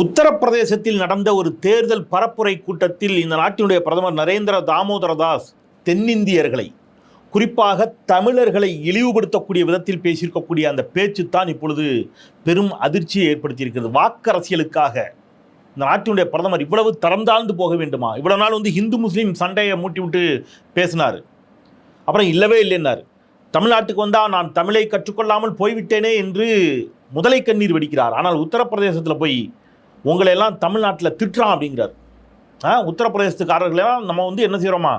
உத்தரப்பிரதேசத்தில் நடந்த ஒரு தேர்தல் பரப்புரை கூட்டத்தில் இந்த நாட்டினுடைய பிரதமர் நரேந்திர தாமோதர தாஸ் தென்னிந்தியர்களை குறிப்பாக தமிழர்களை இழிவுபடுத்தக்கூடிய விதத்தில் பேசியிருக்கக்கூடிய அந்த பேச்சு தான் இப்பொழுது பெரும் அதிர்ச்சியை ஏற்படுத்தியிருக்கிறது. வாக்கரசியலுக்காக இந்த நாட்டினுடைய பிரதமர் இவ்வளவு தரம் தாழ்ந்து போக வேண்டுமா? இவ்வளவு நாள் வந்து இந்து முஸ்லீம் சண்டையை மூட்டி விட்டு பேசினார். அப்புறம் இல்லவே இல்லைன்னார். தமிழ்நாட்டுக்கு வந்தால் நான் தமிழை கற்றுக்கொள்ளாமல் போய்விட்டேனே என்று முதலை கண்ணீர் வெடிக்கிறார். ஆனால் உத்தரப்பிரதேசத்தில் போய் உங்களை எல்லாம் தமிழ்நாட்டில் திட்டுறான் அப்படிங்கிறார். ஆ உத்தரப்பிரதேசத்துக்காரர்களெல்லாம் நம்ம வந்து என்ன செய்கிறோமா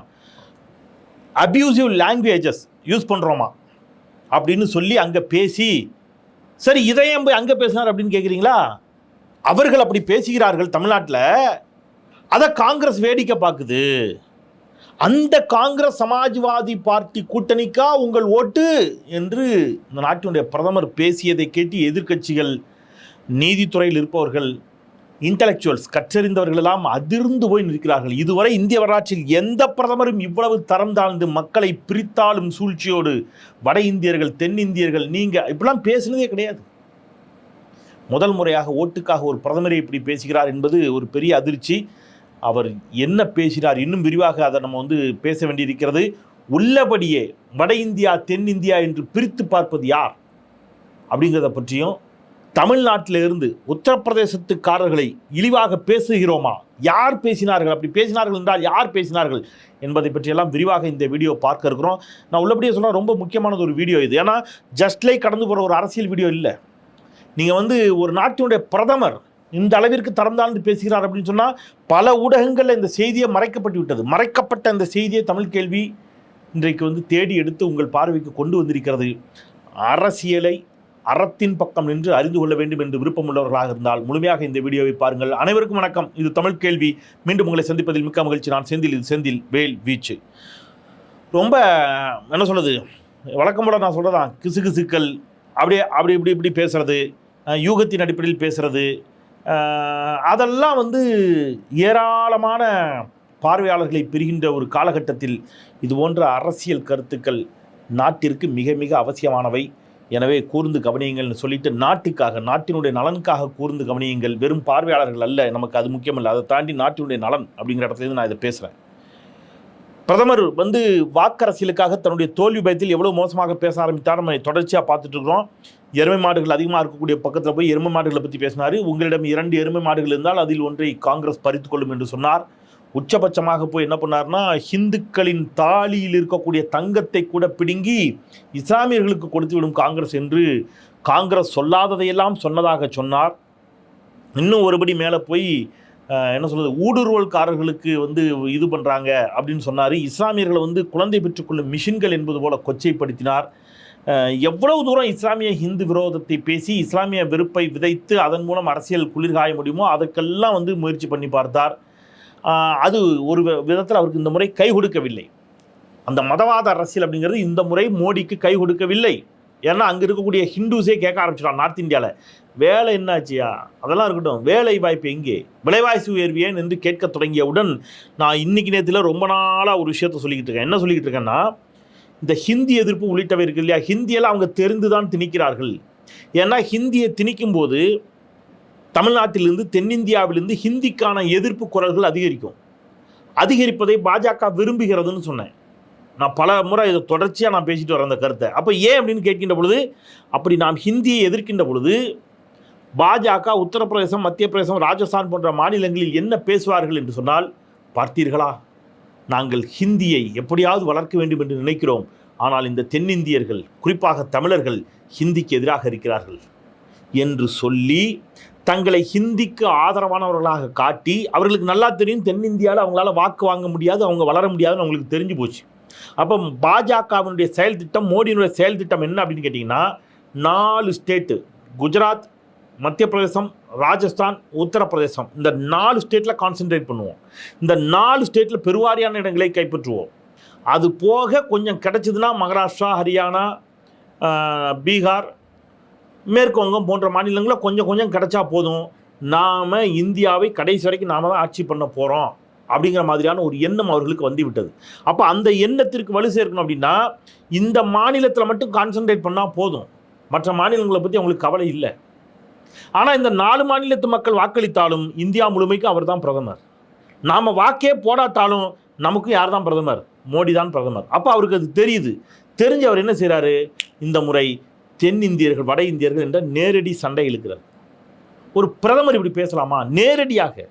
அப்யூசிவ் லாங்குவேஜஸ் யூஸ் பண்ணுறோமா அப்படின்னு சொல்லி அங்கே பேசி சரி இதையும் போய் அங்கே பேசினார் அப்படின்னு கேட்குறீங்களா அவர்கள் அப்படி பேசுகிறார்கள் தமிழ்நாட்டில். அதை காங்கிரஸ் வேடிக்கை பார்க்குது அந்த காங்கிரஸ் சமாஜ்வாதி பார்ட்டி கூட்டணிக்கா உங்கள் ஓட்டு? என்று இந்த நாட்டினுடைய பிரதமர் பேசியதை கேட்டு எதிர்க்கட்சிகள் நீதித்துறையில் இருப்பவர்கள் இன்டலெக்சுவல்ஸ் கற்றறிந்தவர்களெல்லாம் அதிர்ந்து போய் நிற்கிறார்கள். இதுவரை இந்திய வரலாற்றில் எந்த பிரதமரும் இவ்வளவு தரம் தாழ்ந்து மக்களை பிரித்தாலும் சூழ்ச்சியோடு வட இந்தியர்கள் தென்னிந்தியர்கள் நீங்கள் இப்படிலாம் பேசுனதே கிடையாது. முதல் முறையாக ஓட்டுக்காக ஒரு பிரதமரை இப்படி பேசுகிறார் என்பது ஒரு பெரிய அதிர்ச்சி. அவர் என்ன பேசினார் இன்னும் விரிவாக அதை நம்ம வந்து பேச வேண்டியிருக்கிறது. உள்ளபடியே வட இந்தியா தென்னிந்தியா என்று பிரித்து பார்ப்பது யார்? அப்படிங்கிறத பற்றியும் தமிழ்நாட்டில் இருந்து உத்தரப்பிரதேசத்துக்காரர்களை இழிவாக பேசுகிறோமா? யார் பேசினார்கள்? அப்படி பேசினார்கள் என்றால் யார் பேசினார்கள்? என்பதை பற்றியெல்லாம் விரிவாக இந்த வீடியோ பார்க்க இருக்கிறோம். நான் உள்ளபடியே சொன்னால் ரொம்ப முக்கியமானது ஒரு வீடியோ இது. ஏன்னா ஜஸ்ட்லே கடந்து போகிற ஒரு அரசியல் வீடியோ இல்லை. நீங்கள் வந்து ஒரு நாட்டினுடைய பிரதமர் இந்த அளவிற்கு தரந்தாழ்ந்து பேசுகிறார் அப்படின்னு சொன்னால் பல ஊடகங்களில் இந்த செய்தியை மறைக்கப்பட்டு விட்டது. மறைக்கப்பட்ட இந்த செய்தியை தமிழ் கேள்வி இன்றைக்கு வந்து தேடி எடுத்து உங்கள் பார்வைக்கு கொண்டு வந்திருக்கிறது. அரசியலை அறத்தின் பக்கம் நின்று அறிந்து கொள்ள வேண்டும் என்று விருப்பம் உள்ளவர்களாக இருந்தால் முழுமையாக இந்த வீடியோவை பாருங்கள். அனைவருக்கும் வணக்கம். இது தமிழ் கேள்வி. மீண்டும் உங்களை சந்திப்பதில் மிக்க மகிழ்ச்சி. நான் செந்தில். இது செந்தில் வேல் வீச்சு. ரொம்ப என்ன சொல்கிறது வழக்கம் போல் நான் சொல்கிறதான் கிசு கிசுக்கள் அப்படியே அப்படி இப்படி இப்படி பேசுகிறது யூகத்தின் அடிப்படையில் பேசுகிறது அதெல்லாம் வந்து ஏராளமான பார்வையாளர்களை பெறுகின்ற ஒரு காலகட்டத்தில் இது போன்ற அரசியல் கருத்துக்கள் நாட்டிற்கு மிக மிக அவசியமானவை. எனவே கூர்ந்து கவனியுங்கள்னு சொல்லிட்டு நாட்டுக்காக நாட்டினுடைய நலனுக்காக கூர்ந்து கவனியுங்கள். வெறும் பார்வையாளர்கள் அல்ல நமக்கு அது முக்கியமல்ல. அதை தாண்டி நாட்டினுடைய நலன் அப்படிங்கிற இடத்துலேருந்து நான் இதை பேசுகிறேன் பிரதமர் வந்து வாக்கரசியலுக்காக தன்னுடைய தோல்வி பயத்தில் எவ்வளோ மோசமாக பேச ஆரம்பித்தார் நம்ம தொடர்ச்சியாக பார்த்துட்டு இருக்கிறோம். எருமை மாடுகள் அதிகமாக இருக்கக்கூடிய பக்கத்தில் போய் எருமை மாடுகளை பற்றி பேசினார். உங்களிடம் இரண்டு எருமை மாடுகள் இருந்தால் அதில் ஒன்றை காங்கிரஸ் பறித்துக்கொள்ளும் என்று சொன்னார். உச்சபட்சமாக போய் என்ன பண்ணார்னா ஹிந்துக்களின் தாலியில் இருக்கக்கூடிய தங்கத்தை கூட பிடுங்கி இஸ்லாமியர்களுக்கு கொடுத்து விடும் காங்கிரஸ் என்று காங்கிரஸ் சொல்லாததையெல்லாம் சொன்னதாக சொன்னார். இன்னும் ஒருபடி மேலே போய் என்ன சொல்கிறது ஊடுருவல்காரர்களுக்கு வந்து இது பண்ணுறாங்க அப்படின்னு சொன்னார். இஸ்லாமியர்களை வந்து குழந்தை பெற்றுக்கொள்ளும் மிஷின்கள் என்பது போல கொச்சைப்படுத்தினார். எவ்வளவு தூரம் இஸ்லாமிய ஹிந்து விரோதத்தை பேசி இஸ்லாமிய வெறுப்பை விதைத்து அதன் மூலம் அரசியல் குளிர்காய முடியுமோ அதற்கெல்லாம் வந்து முயற்சி பண்ணி பார்த்தார். அது ஒரு விதத்தில் அவருக்கு இந்த முறை கை கொடுக்கவில்லை. அந்த மதவாத அரசியல் அப்படிங்கிறது இந்த முறை மோடிக்கு கை கொடுக்கவில்லை. ஏன்னா அங்கே இருக்கக்கூடிய ஹிந்துஸே கேட்க ஆரம்பிச்சிடலாம் நார்த் இந்தியாவில் வேலை என்னாச்சியா? அதெல்லாம் இருக்கட்டும். வேலை வாய்ப்பு எங்கே? விலைவாசி உயர்வு ஏன் என்று கேட்க தொடங்கியவுடன் நான் இன்னைக்கு நேரத்தில் ரொம்ப நாளாக ஒரு விஷயத்த சொல்லிக்கிட்டு இருக்கேன். என்ன சொல்லிக்கிட்டு இருக்கேன்னா இந்த ஹிந்தி எதிர்ப்பு உள்ளிட்டவை இருக்கு இல்லையா? ஹிந்தியெல்லாம் அவங்க தெரிந்து தான் திணிக்கிறார்கள். ஏன்னா ஹிந்தியை திணிக்கும் போது தமிழ்நாட்டிலிருந்து தென்னிந்தியாவிலிருந்து ஹிந்திக்கான எதிர்ப்பு குரல்கள் அதிகரிக்கும். அதிகரிப்பதை பாஜக விரும்புகிறதுன்னு சொன்னேன். நான் பல முறை இதை தொடர்ச்சியாக நான் பேசிட்டு வரேன் அந்த கருத்தை. அப்போ ஏன் அப்படின்னு கேட்கின்ற பொழுது அப்படி நாம் ஹிந்தியை எதிர்க்கின்ற பொழுது பாஜக உத்தரப்பிரதேசம் மத்திய பிரதேசம் ராஜஸ்தான் போன்ற மாநிலங்களில் என்ன பேசுவார்கள் என்று சொன்னால் பார்த்தீர்களா? நாங்கள் ஹிந்தியை எப்படியாவது வளர்க்க வேண்டும் என்று நினைக்கிறோம். ஆனால் இந்த தென்னிந்தியர்கள் குறிப்பாக தமிழர்கள் ஹிந்திக்கு எதிராக இருக்கிறார்கள். என்று சொல்லி தங்களை ஹிந்திக்கு ஆதரவானவர்களாக காட்டி அவர்களுக்கு நல்லா தெரியும் தென்னிந்தியாவில் அவங்களால வாக்கு வாங்க முடியாது அவங்க வளர முடியாதுன்னு அவங்களுக்கு தெரிஞ்சு போச்சு. அப்போ பாஜகவினுடைய செயல் திட்டம் மோடியினுடைய செயல் திட்டம் என்ன அப்படின்னு கேட்டிங்கன்னா நாலு ஸ்டேட்டு குஜராத் மத்திய பிரதேசம் ராஜஸ்தான் உத்தரப்பிரதேசம் இந்த நாலு ஸ்டேட்டில் கான்சென்ட்ரேட் பண்ணுவோம். இந்த நாலு ஸ்டேட்டில் பெருவாரியான இடங்களை கைப்பற்றுவோம். அது போக கொஞ்சம் கிடச்சிதுன்னா மகாராஷ்டிரா ஹரியானா பீகார் மேற்கு வங்கம் போன்ற மாநிலங்களில் கொஞ்சம் கொஞ்சம் கிடைச்சா போதும். நாம் இந்தியாவை கடைசி வரைக்கும் நாம தான் ஆட்சி பண்ண போகிறோம் அப்படிங்கிற மாதிரியான ஒரு எண்ணம் அவர்களுக்கு வந்து விட்டது. அப்போ அந்த எண்ணத்திற்கு வலு சேர்க்கணும் அப்படின்னா இந்த மாநிலத்தில் மட்டும் கான்சென்ட்ரேட் பண்ணால் போதும். மற்ற மாநிலங்களை பற்றி அவங்களுக்கு கவலை இல்லை. ஆனால் இந்த நாலு மாநிலத்து மக்கள் வாக்களித்தாலும் இந்தியா முழுமைக்கும் அவர் தான் பிரதமர். நாம் வாக்கே போடாட்டாலும் நமக்கு யார் தான் பிரதமர்? மோடி தான் பிரதமர். அப்போ அவருக்கு அது தெரியுது. தெரிஞ்சு அவர் என்ன செய்கிறாரு இந்த முறை தென்னிந்தியர்கள் வட இந்தியர்கள் என்ற நேரடி சண்டை இழுக்கிறது. ஒரு பிரதமர் இப்படி பேசலாமா? நேரடியாக.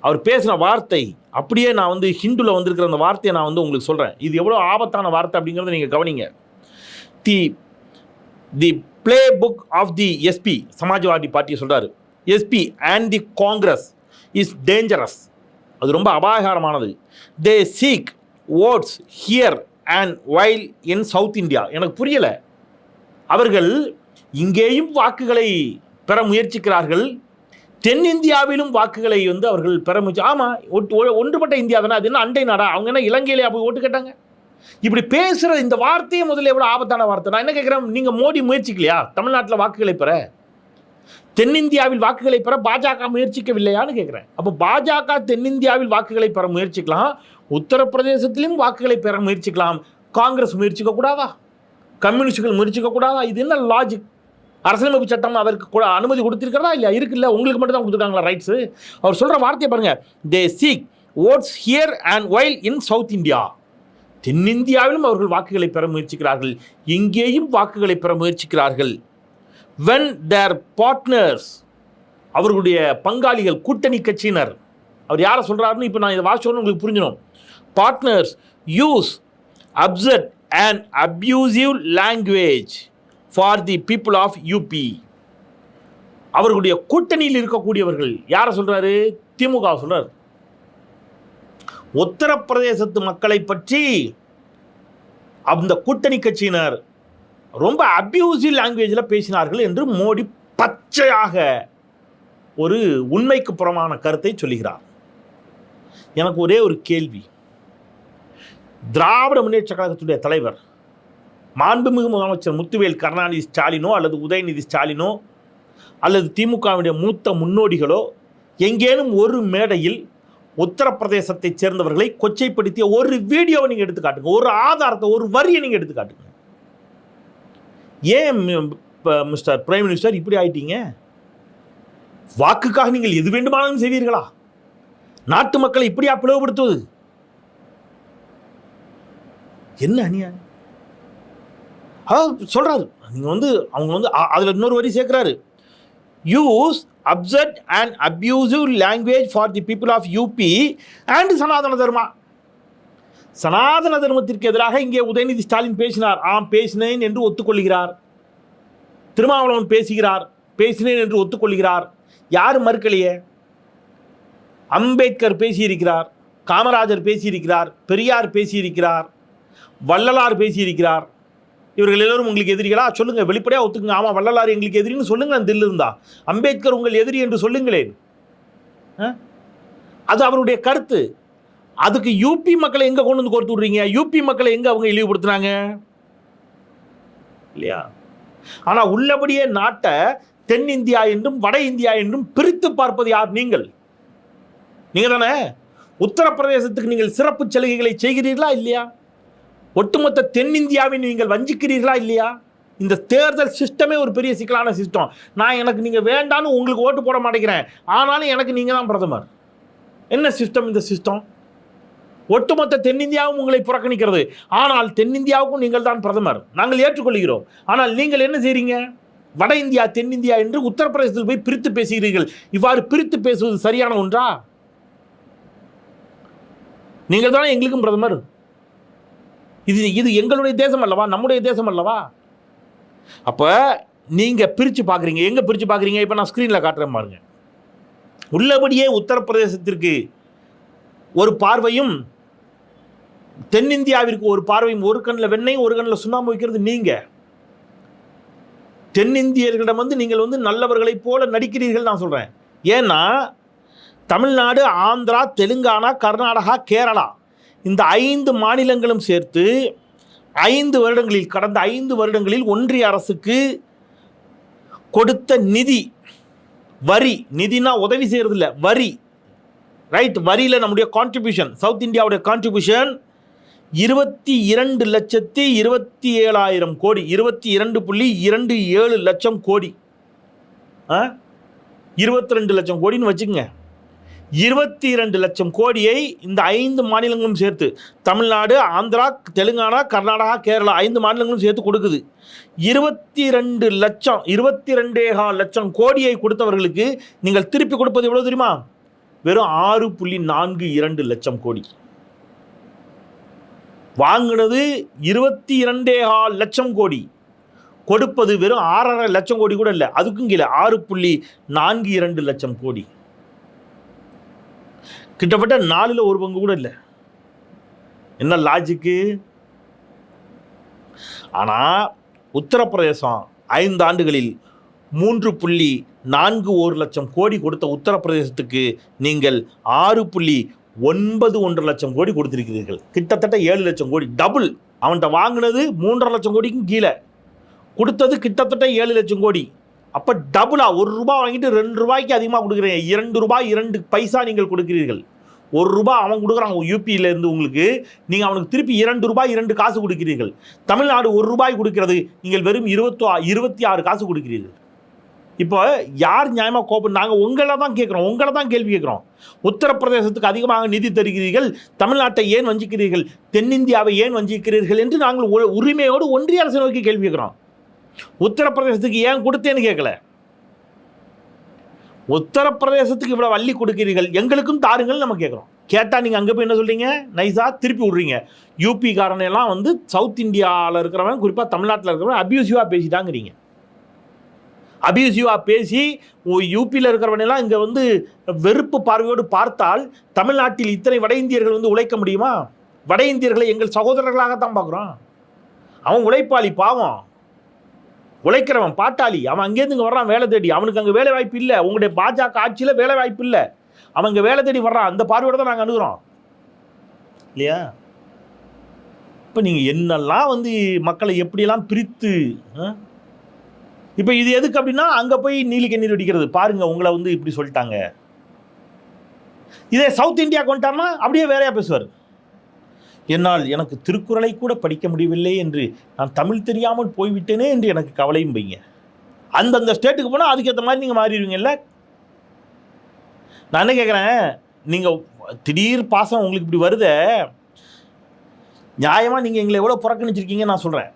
அவர் பேசின வார்த்தை அப்படியே நான் வந்து ஹிந்துல வந்திருக்கிற அந்த வார்த்தையை நான் வந்து உங்களுக்கு சொல்கிறேன் இது எவ்வளோ ஆபத்தான வார்த்தை அப்படிங்கிறத நீங்கள் கவனிங்க. The the play book of the SP Samajwadi பார்ட்டியை சொல்கிறாரு SP and the Congress is dangerous. அது ரொம்ப அபாயகரமானது. They seek votes here and while in South India எனக்கு புரியலை. அவர்கள் இங்கேயும் வாக்குகளை பெற முயற்சிக்கிறார்கள். தென்னிந்தியாவிலும் வாக்குகளை வந்து அவர்கள் பெற முயற்சி ஆமாம் ஒன்றுபட்ட இந்தியா தானே அது என்ன அண்டை நாடா? அவங்க என்ன இலங்கையிலேயே போய் ஓட்டு கேட்டாங்க? இப்படி பேசுகிற இந்த வார்த்தையே முதல்ல எவ்வளோ ஆபத்தான வார்த்தை. நான் என்ன கேட்குறேன் நீங்கள் மோடி முயற்சிக்கலையா? தமிழ்நாட்டில் வாக்குகளை பெற? தென்னிந்தியாவில் வாக்குகளை பெற பாஜக முயற்சிக்கவில்லையான்னு கேட்குறேன். அப்போ பாஜக தென்னிந்தியாவில் வாக்குகளை பெற முயற்சிக்கலாம் உத்தரப்பிரதேசத்திலும் வாக்குகளை பெற முயற்சிக்கலாம். காங்கிரஸ் முயற்சிக்க கூடாதா கம்யூனிஸ்டுகள் முயற்சிக்க இது என்ன லாஜிக் அரசியலமைப்பு சட்டம் அவருக்கு கூட அனுமதி கொடுத்துருக்கிறதா இல்லையா? இருக்குல்ல. உங்களுக்கு மட்டும் தான் கொடுத்துருக்காங்களா ரைட்ஸு அவர் சொல்கிற வார்த்தையை பாருங்கள் they seek votes here and while in South India தென்னிந்தியாவிலும் அவர்கள் வாக்குகளை பெற முயற்சிக்கிறார்கள். இங்கேயும் வாக்குகளை பெற முயற்சிக்கிறார்கள். வென் தேர் பார்ட்னர்ஸ் அவர்களுடைய பங்காளிகள் கூட்டணி கட்சியினர் அவர் யாரை சொல்கிறாருன்னு இப்போ நான் இதை வாசிச்சோன்னு உங்களுக்கு புரிஞ்சிடும். Partners use upset and abusive language for the people of UP அவர்களுடைய கூட்டணியில் இருக்கக்கூடியவர்கள் யாரை சொல்கிறாரு திமுக சொல்கிறார் உத்தரப்பிரதேசத்து மக்களை பற்றி அந்த கூட்டணி கட்சியினர் ரொம்ப அப்யூசிவ் லாங்குவேஜில் பேசினார்கள் என்று மோடி பச்சையாக ஒரு உண்மைக்கு புறமான கருத்தை சொல்லுகிறார். எனக்கு ஒரே ஒரு கேள்வி. திராவிட முன்னேற்ற கழகத்துடைய தலைவர் மாண்புமிகு முதலமைச்சர் முத்துவேல் கருணாநிதி ஸ்டாலினோ அல்லது உதயநிதி ஸ்டாலினோ அல்லது திமுகவினுடைய மூத்த முன்னோடிகளோ எங்கேனும் ஒரு மேடையில் உத்தரப்பிரதேசத்தைச் சேர்ந்தவர்களை கொச்சைப்படுத்திய ஒரு வீடியோவை நீங்கள் எடுத்து காட்டுங்க. ஒரு ஆதாரத்தை ஒரு வரியை நீங்கள் எடுத்து காட்டுங்க. ஏன் மிஸ்டர் பிரைம் மினிஸ்டர் இப்படி ஆயிட்டீங்க? வாக்குக்காக நீங்கள் எது வேண்டுமானாலும் செய்வீர்களா? நாட்டு மக்களை இப்படியா பிளவுபடுத்துவது? என்ன அநியாயம்? அதாவது சொல்கிறாரு நீங்கள் வந்து அவங்க வந்து அதில் இன்னொரு வரி சேர்க்குறாரு. Use absurd and abusive language for the people of UP and Sanatana Dharma. Sanatana தர்மத்திற்கு எதிராக இங்கே உதயநிதி ஸ்டாலின் பேசினார். ஆம் பேசினேன் என்று ஒத்துக்கொள்கிறார். திருமாவளவன் பேசுகிறார். பேசினேன் என்று ஒத்துக்கொள்கிறார். யார் மறுக்கலையே? அம்பேத்கர் பேசியிருக்கிறார். காமராஜர் பேசியிருக்கிறார். பெரியார் பேசியிருக்கிறார். வள்ளலார் பேசியிருக்கிறார். இவர்கள் எல்லோரும் உங்களுக்கு எதிரிகளா? சொல்லுங்க வெளிப்படையாக ஒத்துக்குங்க. ஆமாம் வள்ளலார் எங்களுக்கு எதிரின்னு சொல்லுங்க அந்த இருந்தா. அம்பேத்கர் உங்கள் எதிரி என்று சொல்லுங்களேன். அது அவருடைய கருத்து. அதுக்கு யூபி மக்களை எங்க கொண்டு வந்து கொடுத்து விடுறீங்க? யூபி மக்களை எங்க அவங்க இழிவுபடுத்துனாங்க? இல்லையா? ஆனா உள்ளபடியே நாட்டை தென்னிந்தியா என்றும் வட இந்தியா என்றும் பிரித்து பார்ப்பது யார்? நீங்கள். நீங்க தானே உத்தரப்பிரதேசத்துக்கு நீங்கள் சிறப்பு சலுகைகளை செய்கிறீர்களா? இல்லையா? ஒட்டுமொத்த தென்னிந்தியாவை நீங்கள் வஞ்சிக்கிறீர்களா இல்லையா? இந்த தேர்தல் சிஸ்டமே ஒரு பெரிய சிக்கலான சிஸ்டம் நான் எனக்கு நீங்கள் வேண்டான்னு உங்களுக்கு ஓட்டு போட மாட்டேங்கிறேன். ஆனாலும் எனக்கு நீங்கள் தான் பிரதமர். என்ன சிஸ்டம் இந்த சிஸ்டம் ஒட்டுமொத்த தென்னிந்தியாவும் உங்களை புறக்கணிக்கிறது. ஆனால் தென்னிந்தியாவுக்கும் நீங்கள் தான் பிரதமர். நாங்கள் ஏற்றுக்கொள்கிறோம். ஆனால் நீங்கள் என்ன செய்கிறீங்க வட இந்தியா தென்னிந்தியா என்று உத்தரப்பிரதேசத்தில் போய் பிரித்து பேசுகிறீர்கள். இவ்வாறு பிரித்து பேசுவது சரியான ஒன்றா? நீங்கள் தானே எங்களுக்கும் பிரதமர். இது இது எங்களுடைய தேசம் அல்லவா? நம்முடைய தேசம் அல்லவா? அப்போ நீங்கள் பிரித்து பார்க்குறீங்க எங்கே பிரித்து பார்க்குறீங்க இப்போ நான் ஸ்க்ரீனில் காட்டுறேன் பாருங்க. உள்ளபடியே உத்தரப்பிரதேசத்திற்கு ஒரு பார்வையும் தென்னிந்தியாவிற்கு ஒரு பார்வையும் ஒரு கண்ணில் வெண்ணையும் ஒரு கண்ணில் சுண்ணாம்பு வைக்கிறது நீங்கள் தென்னிந்தியர்களிடம் வந்து நீங்கள் வந்து நல்லவர்களைப் போல நடிக்கிறீர்கள் நான் சொல்கிறேன் ஏன்னா தமிழ்நாடு ஆந்திரா தெலுங்கானா கர்நாடகா கேரளா இந்த ஐந்து மாநிலங்களும் சேர்த்து ஐந்து வருடங்களில் கடந்த ஐந்து வருடங்களில் ஒன்றிய அரசுக்கு கொடுத்த நிதி வரி நிதினா உதவி செய்கிறது இல்லை வரி. ரைட் வரியில் நம்முடைய கான்ட்ரிபியூஷன் சவுத் இந்தியாவுடைய கான்ட்ரிபியூஷன் இருபத்தி இரண்டு லட்சத்தி இருபத்தி ஏழாயிரம் கோடி இருபத்தி இரண்டு புள்ளி இரண்டு ஏழு லட்சம் கோடி. இருபத்தி ரெண்டு லட்சம் கோடின்னு வச்சுக்கோங்க. இருபத்தி ரெண்டு லட்சம் கோடியை இந்த ஐந்து மாநிலங்களும் சேர்த்து தமிழ்நாடு ஆந்திரா தெலுங்கானா கர்நாடகா கேரளா ஐந்து மாநிலங்களும் சேர்த்து கொடுக்குது. இருபத்தி ரெண்டு லட்சம் இருபத்தி ரெண்டேகா லட்சம் கோடியை கொடுத்தவர்களுக்கு நீங்கள் திருப்பி கொடுப்பது எவ்வளோ தெரியுமா? வெறும் ஆறு புள்ளி நான்கு இரண்டு லட்சம் கோடி. வாங்கினது இருபத்தி இரண்டேகா லட்சம் கோடி. கொடுப்பது வெறும் ஆறரை லட்சம் கோடி கூட இல்லை அதுக்கும் கீழே ஆறு புள்ளி நான்கு இரண்டு லட்சம் கோடி. கிட்டத்தட்ட நாலில் ஒரு பங்கு கூட இல்லை. என்ன லாஜிக்கு ஆனால் உத்தரப்பிரதேசம் ஐந்து ஆண்டுகளில் மூன்று புள்ளி நான்கு ஒரு லட்சம் கோடி கொடுத்த உத்தரப்பிரதேசத்துக்கு நீங்கள் ஆறு புள்ளி ஒன்பது ஒன்றரை லட்சம் கோடி கொடுத்துருக்கிறீர்கள். கிட்டத்தட்ட ஏழு லட்சம் கோடி டபுள் அவன்கிட்ட வாங்கினது மூன்றரை லட்சம் கோடிக்கும் கீழே. கொடுத்தது கிட்டத்தட்ட ஏழு லட்சம் கோடி. அப்போ டபுளாக ஒரு ரூபாய் வாங்கிட்டு ரெண்டு ரூபாய்க்கு அதிகமாக கொடுக்குறீங்க. இரண்டு ரூபாய் இரண்டு பைசா நீங்கள் கொடுக்கிறீர்கள். ஒரு ரூபாய் அவன் கொடுக்குறான் யூபியிலேருந்து உங்களுக்கு. நீங்கள் அவனுக்கு திருப்பி இரண்டு ரூபாய் இரண்டு காசு கொடுக்கிறீர்கள். தமிழ்நாடு ஒரு ரூபாய் கொடுக்கிறது நீங்கள் வெறும் இருபத்தோ இருபத்தி ஆறு காசு கொடுக்கிறீர்கள். இப்போ யார் நியாயமாக கோபம்? நாங்கள் உங்களை தான் கேட்குறோம் உங்களை தான் கேள்வி கேட்குறோம். உத்தரப்பிரதேசத்துக்கு அதிகமாக நிதி தருகிறீர்கள் தமிழ்நாட்டை ஏன் வஞ்சிக்கிறீர்கள் தென்னிந்தியாவை ஏன் வஞ்சிக்கிறீர்கள் என்று நாங்கள் உரிமையோடு ஒன்றிய அரசு நோக்கி கேள்வி கேட்குறோம். உத்தரப்பிரதேசத்துக்கு ஏன் கொடுத்தேன்னு கேட்கல உத்தரப்பிரதேசத்துக்கு இவ்வளோ வள்ளி கொடுக்கிறீர்கள் எங்களுக்கும் தாருங்கள் நம்ம கேட்குறோம் கேட்டால் நீங்கள் அங்கே போய் என்ன சொல்கிறீங்க நைஸாக திருப்பி விட்றீங்க. யூபி காரனையெல்லாம் வந்து சவுத் இந்தியாவில் இருக்கிறவன் குறிப்பாக தமிழ்நாட்டில் இருக்கிறவன் அபியூசிவாக பேசிட்டாங்கிறீங்க. அபியூசிவாக பேசி யூபியில் இருக்கிறவனெல்லாம் இங்கே வந்து வெறுப்பு பார்வையோடு பார்த்தால் தமிழ்நாட்டில் இத்தனை வட இந்தியர்கள் வந்து உழைக்க முடியுமா? வட இந்தியர்களை எங்கள் சகோதரர்களாகத்தான் பார்க்குறோம். அவன் உழைப்பாளி பாவம். உழைக்கிறவன் பாட்டாளி. அவன் அங்கேருந்து இங்கே வர்றான் வேலை தேடி. அவனுக்கு அங்கே வேலை வாய்ப்பு இல்லை. உங்களுடைய பாஜக ஆட்சியில் வேலை வாய்ப்பு இல்லை. அவன் இங்கே வேலை தேடி வர்றான். அந்த பார்வையோட தான் நாங்கள் அணுகிறோம். இல்லையா? இப்போ நீங்கள் என்னெல்லாம் வந்து மக்களை எப்படியெல்லாம் பிரித்து இப்போ இது எதுக்கு அப்படின்னா அங்கே போய் நீலி கண்ணீர் வெடிக்கிறது பாருங்க உங்களை வந்து இப்படி சொல்லிட்டாங்க. இதே சவுத் இந்தியா கொண்டாருன்னா அப்படியே வேறையா பேசுவார். என்னால் எனக்கு திருக்குறளை கூட படிக்க முடியவில்லை என்று நான் தமிழ் தெரியாமல் போய்விட்டேனே என்று எனக்கு கவலையும் பைங்க அந்தந்த ஸ்டேட்டுக்கு போனால் அதுக்கேற்ற மாதிரி நீங்கள் மாறிடுவீங்கல்ல? நான் என்ன கேட்குறேன் நீங்கள் திடீர் பாசம் உங்களுக்கு இப்படி வருத நியாயமாக நீங்கள் எங்களை எவ்வளோ புறக்கணிச்சிருக்கீங்க நான் சொல்கிறேன்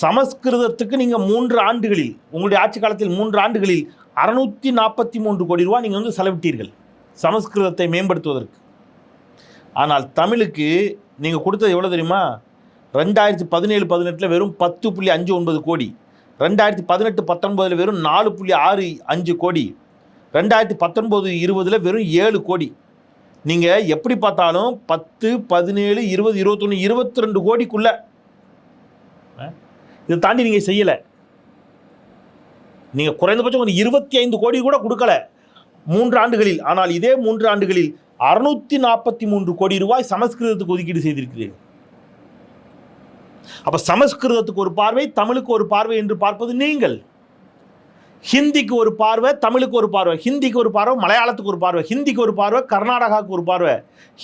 சமஸ்கிருதத்துக்கு நீங்கள் மூன்று ஆண்டுகளில் உங்களுடைய ஆட்சி காலத்தில் மூன்று ஆண்டுகளில் அறுநூற்றி நாற்பத்தி மூன்று கோடி ரூபா நீங்கள் வந்து செலவிட்டீர்கள் சமஸ்கிருதத்தை மேம்படுத்துவதற்கு. ஆனால் தமிழுக்கு நீங்கள் கொடுத்தது எவ்வளோ தெரியுமா? ரெண்டாயிரத்தி பதினேழு பதினெட்டில் வெறும் பத்து புள்ளி அஞ்சு ஒன்பது கோடி. ரெண்டாயிரத்தி பதினெட்டு பத்தொன்பதில் வெறும் நாலு புள்ளி ஆறு அஞ்சு கோடி. ரெண்டாயிரத்தி பத்தொன்பது இருபதில் வெறும் ஏழு கோடி. நீங்கள் எப்படி பார்த்தாலும் பத்து பதினேழு இருபது இருபத்தொன்று இருபத்தி ரெண்டு கோடிக்குள்ளே. இதை தாண்டி நீங்கள் செய்யலை. நீங்கள் குறைந்தபட்சம் ஒரு இருபத்தி ஐந்து கோடி கூட கொடுக்கல. மூன்று ஆண்டுகளில். ஆனால் இதே மூன்று ஆண்டுகளில் அறுநூத்தி நாற்பத்தி மூன்று கோடி ரூபாய் சமஸ்கிருதத்துக்கு ஒதுக்கீடு செய்திருக்கிறீர்கள். அப்ப சமஸ்கிருதத்துக்கு ஒரு பார்வை தமிழுக்கு ஒரு பார்வை என்று பார்ப்பது நீங்கள். ஹிந்திக்கு ஒரு பார்வை தமிழுக்கு ஒரு பார்வை. ஹிந்திக்கு ஒரு பார்வை மலையாளத்துக்கு ஒரு பார்வை. ஹிந்திக்கு ஒரு பார்வை கர்நாடகாவுக்கு ஒரு பார்வை.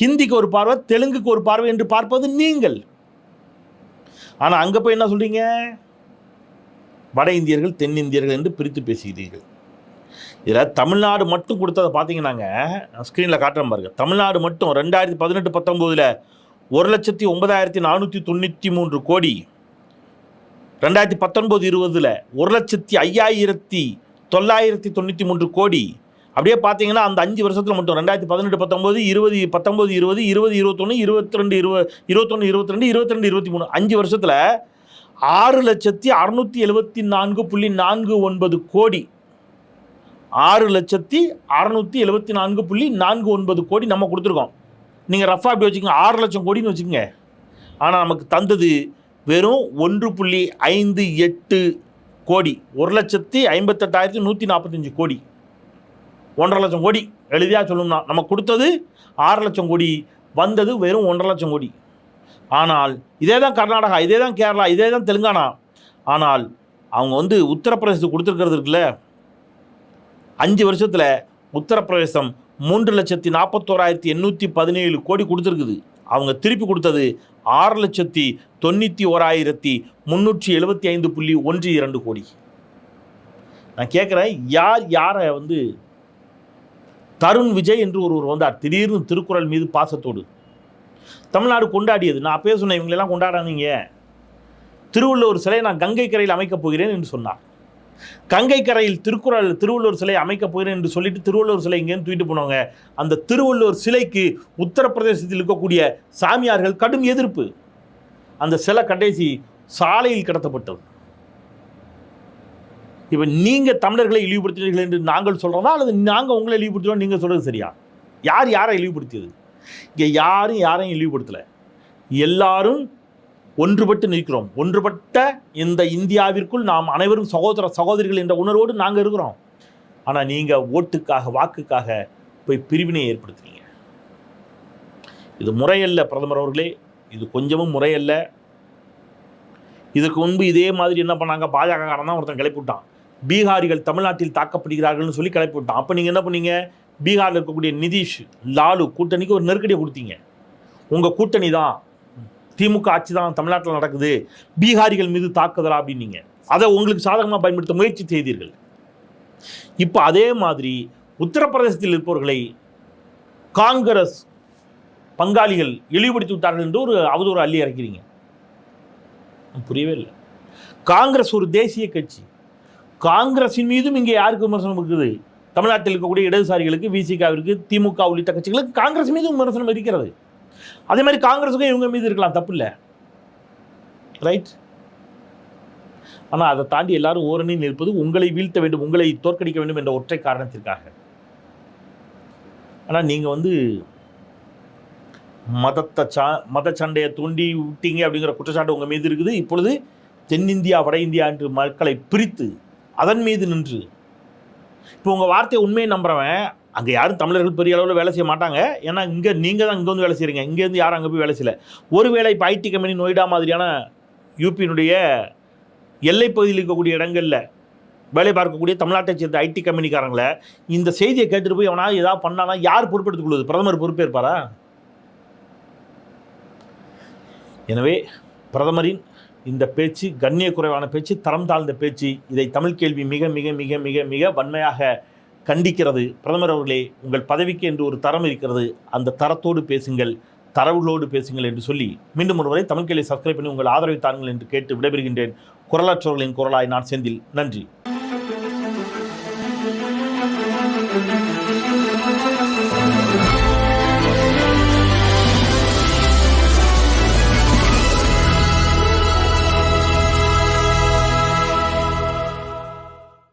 ஹிந்திக்கு ஒரு பார்வை தெலுங்குக்கு ஒரு பார்வை என்று பார்ப்பது நீங்கள். ஆனால் அங்கே போய் என்ன சொல்றீங்க? வட இந்தியர்கள் தென்னிந்தியர்கள் என்று பிரித்து பேசுகிறீர்கள். இதில் தமிழ்நாடு மட்டும் கொடுத்ததை பார்த்தீங்கன்னாங்க ஸ்க்ரீனில் காட்டுறேன் பாருங்க. தமிழ்நாடு மட்டும் ரெண்டாயிரத்தி பதினெட்டு பத்தொம்போதில் ஒரு லட்சத்தி ஒன்பதாயிரத்தி நானூற்றி தொண்ணூற்றி மூன்று கோடி. ரெண்டாயிரத்தி பத்தொன்பது இருபதில் ஒரு லட்சத்தி ஐயாயிரத்தி தொள்ளாயிரத்தி தொண்ணூற்றி மூன்று கோடி. அப்படியே பார்த்தீங்கன்னா அந்த அஞ்சு வருஷத்தில் மட்டும் ரெண்டாயிரத்தி பதினெட்டு பத்தொம்போது இருபது பத்தொம்போது இருபது இருபது இருபத்தொன்று இருபத்தி ரெண்டு இருபது இருபத்தொன்று இருபத்தி ரெண்டு இருபத்தி ரெண்டு இருபத்தி மூணு அஞ்சு வருஷத்தில் ஆறு லட்சத்தி அறுநூற்றி எழுபத்தி நான்கு புள்ளி நான்கு ஒன்பது கோடி. ஆறு லட்சத்தி அறநூற்றி எழுபத்தி நான்கு புள்ளி நான்கு ஒன்பது கோடி நம்ம கொடுத்துருக்கோம். நீங்கள் ரஃபாக அப்படி வச்சுக்கோங்க. ஆறு லட்சம் கோடின்னு வச்சுக்கோங்க. ஆனால் நமக்கு தந்தது வெறும் ஒன்று புள்ளி ஐந்து எட்டு கோடி. ஒரு லட்சத்தி ஐம்பத்தெட்டாயிரத்தி நூற்றி நாற்பத்தஞ்சு கோடி. ஒன்றரை லட்சம் கோடி. எளிதாக சொல்லணும்னா நம்ம கொடுத்தது ஆறு லட்சம் கோடி வந்தது வெறும் ஒன்றரை லட்சம் கோடி. ஆனால் இதே தான் கர்நாடகா இதே தான் கேரளா இதே தான் தெலுங்கானா. ஆனால் அவங்க வந்து உத்தரப்பிரதேசத்துக்கு கொடுத்துருக்கிறது இருக்குல்ல. அஞ்சு வருஷத்தில் உத்தரப்பிரதேசம் மூன்று லட்சத்தி நாற்பத்தோராயிரத்தி எண்ணூற்றி பதினேழு கோடி கொடுத்துருக்குது. அவங்க திருப்பி கொடுத்தது ஆறு லட்சத்தி தொண்ணூற்றி ஓராயிரத்தி முந்நூற்றி எழுபத்தி ஐந்து புள்ளி ஒன்று இரண்டு கோடி. நான் கேட்குறேன் யார் யாரை வந்து தருண் விஜய் என்று ஒருவர் வந்தார்? திடீர்னு திருக்குறள் மீது பாசத்தோடு. தமிழ்நாடு கொண்டாடியது. நான் அப்பயே சொன்னேன் இவங்களெல்லாம் கொண்டாடாதீங்க. திருவள்ளுவர் சிலையை நான் கங்கை கரையில் அமைக்கப் போகிறேன் என்று சொன்னார். கங்கை கரையில் திருக்குறள் திருவள்ளுவர் சிலை அமைக்க போகிறேன் என்று சொல்லிட்டு திருவள்ளுவர் சிலை இங்கேருந்து தூக்கிட்டு போனவங்க. அந்த திருவள்ளுவர் சிலைக்கு உத்தரப்பிரதேசத்தில் இருக்கக்கூடிய சாமியார்கள் கடும் எதிர்ப்பு. அந்த சிலை கடைசி சாலையில் கடத்தப்பட்டது. இப்போ நீங்கள் தமிழர்களை இழிவுபடுத்தினீர்கள் என்று நாங்கள் சொல்கிறதா அல்லது நாங்கள் உங்களை இழிவுபடுத்துகிறோம் நீங்கள் சொல்கிறது சரியா? யார் யாரை இழிவுபடுத்தியது? இங்கே யாரும் யாரையும் இழிவுபடுத்தலை. எல்லாரும் ஒன்றுபட்டு நிற்கிறோம். ஒன்றுபட்ட இந்த இந்தியாவிற்குள் நாம் அனைவரும் சகோதர சகோதரிகள் என்ற உணர்வோடு நாங்கள் இருக்கிறோம். ஆனால் நீங்கள் ஓட்டுக்காக வாக்குக்காக போய் பிரிவினை ஏற்படுத்துறீங்க. இது முறையல்ல பிரதமர் அவர்களே. இது கொஞ்சமும் முறையல்ல. இதுக்கு முன்பு இதே மாதிரி என்ன பண்ணாங்க? பாஜகக்காரன் தான் ஒருத்தன் கிளப்பி விட்டான் பீகாரிகள் தமிழ்நாட்டில் தாக்கப்படுகிறார்கள்னு சொல்லி கிளப்பி விட்டான் அப்போ நீங்கள் என்ன பண்ணீங்க? பீகாரில் இருக்கக்கூடிய நிதிஷ் லாலு கூட்டணிக்கு ஒரு நெருக்கடியை கொடுத்தீங்க. உங்கள் கூட்டணி தான். திமுக ஆட்சி தான் தமிழ்நாட்டில் நடக்குது. பீகாரிகள் மீது தாக்குதலா அப்படின்னீங்க. அதை உங்களுக்கு சாதகமாக பயன்படுத்த முயற்சி செய்தீர்கள். இப்போ அதே மாதிரி உத்தரப்பிரதேசத்தில் இருப்பவர்களை காங்கிரஸ் பங்காளிகள் இழிவுபடுத்தி விட்டார்கள் என்று ஒரு அவதூறு அள்ளி இறக்கிறீங்க. புரியவே இல்லை. காங்கிரஸ் ஒரு தேசிய கட்சி. காங்கிரஸின் மீதும் இங்கே யாருக்கு விமர்சனம் இருக்குது? தமிழ்நாட்டில் இருக்கக்கூடிய இடதுசாரிகளுக்கு விசிகாவிற்கு திமுக உள்ளிட்ட கட்சிகளுக்கு காங்கிரஸ் மீது விமர்சனம் இருக்கிறது. அதே மாதிரி காங்கிரஸுக்கும் இவங்க மீது இருக்கலாம் தப்பு இல்லை ரைட் ஆனால் அதை தாண்டி எல்லாரும் ஓரணியில் நிற்பது உங்களை வீழ்த்த வேண்டும் உங்களை தோற்கடிக்க வேண்டும் என்ற ஒற்றை காரணத்திற்காக. ஆனால் நீங்கள் வந்து மதத்தை சா மத சண்டையை தூண்டி விட்டீங்க அப்படிங்கிற குற்றச்சாட்டு உங்கள் மீது இருக்குது. இப்பொழுது தென்னிந்தியா வட இந்தியா என்று மக்களை பிரித்து அதன் மீது நின்று. இப்போ உங்கள் வார்த்தையை உண்மையை நம்புகிறவன் அங்கே யாரும் தமிழர்கள் பெரிய அளவில் வேலை செய்ய மாட்டாங்க. ஏன்னா இங்கே நீங்கள் தான் இங்கே வந்து வேலை செய்கிறீங்க இங்கேருந்து யாரும் அங்கே போய் வேலை செய்யலை. ஒருவேளை இப்போ ஐடி கம்பெனி நொய்டா மாதிரியான யூபியினுடைய எல்லை பகுதியில் இருக்கக்கூடிய இடங்களில் வேலை பார்க்கக்கூடிய தமிழ்நாட்டை சேர்ந்த ஐடி கம்பெனிக்காரங்களை இந்த செய்தியை கேட்டுட்டு போய் அவனால் ஏதாவது பண்ணானா யார் பொறுப்பெடுத்துக் கொள்வது? பிரதமர் பொறுப்பேற்பாரா? எனவே பிரதமரின் இந்த பேச்சு கண்ணிய குறைவான பேச்சு தரம் தாழ்ந்த பேச்சு இதை தமிழ் கேள்வி மிக மிக மிக மிக மிக வன்மையாக கண்டிக்கிறது. பிரதமர் அவர்களே உங்கள் பதவிக்கு என்று ஒரு தரம் இருக்கிறது. அந்த தரத்தோடு பேசுங்கள் தரவுகளோடு பேசுங்கள் என்று சொல்லி மீண்டும் ஒருவரை தமிழ் சப்ஸ்கிரைப் பண்ணி உங்கள் ஆதரவை தாருங்கள் என்று கேட்டு விடைபெறுகின்றேன். குரலாற்றவர்களின் குரலாய் நான் செந்தில். நன்றி.